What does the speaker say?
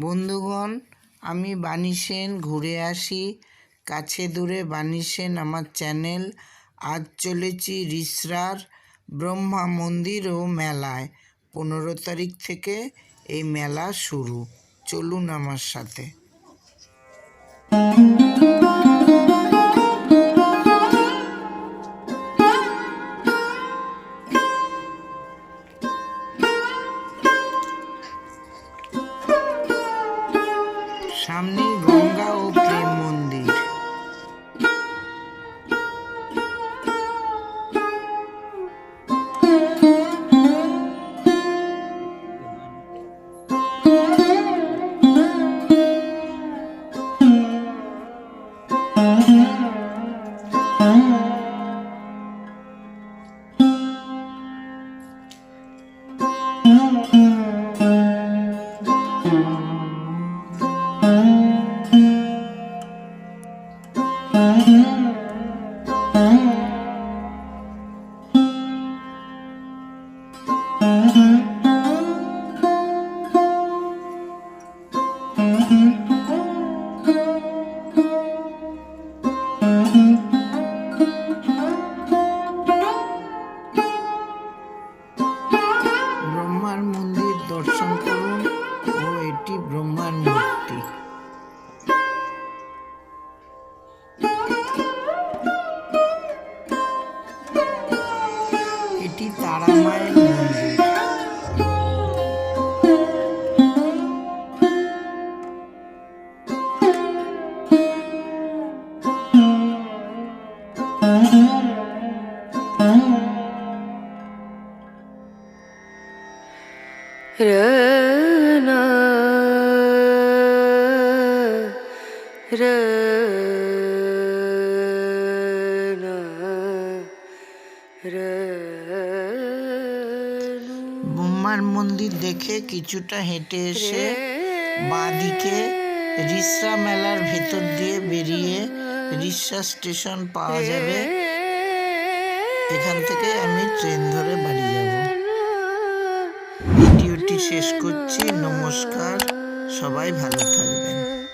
বন্ধুগণ, আমি বাণী সেন ঘুরে আসি। কাছে দূরে বাণী সেন আমার চ্যানেল। আজ চলেছি রিসরার ব্রহ্মা মন্দির ও মেলায়। পনেরো তারিখ থেকে এই মেলা শুরু। চলুন আমার সাথে। সামনেই গঙ্গা ও প্রেম মন্দির। Mm-hmm. ব্রহ্মার মূর্তি এটি তারা মায়ের মন্দির Rana ব্রহ্মার মন্দির দেখে কিছুটা হেঁটে এসে বাঁদিকে রিসরা মেলার ভেতর দিয়ে বেরিয়ে রিসরা স্টেশন পাওয়া যাবে। এখান থেকে আমি ট্রেন ধরে বাড়ি যাব। ভিডিওটি শেষ করছি। নমস্কার। সবাই ভালো থাকবেন।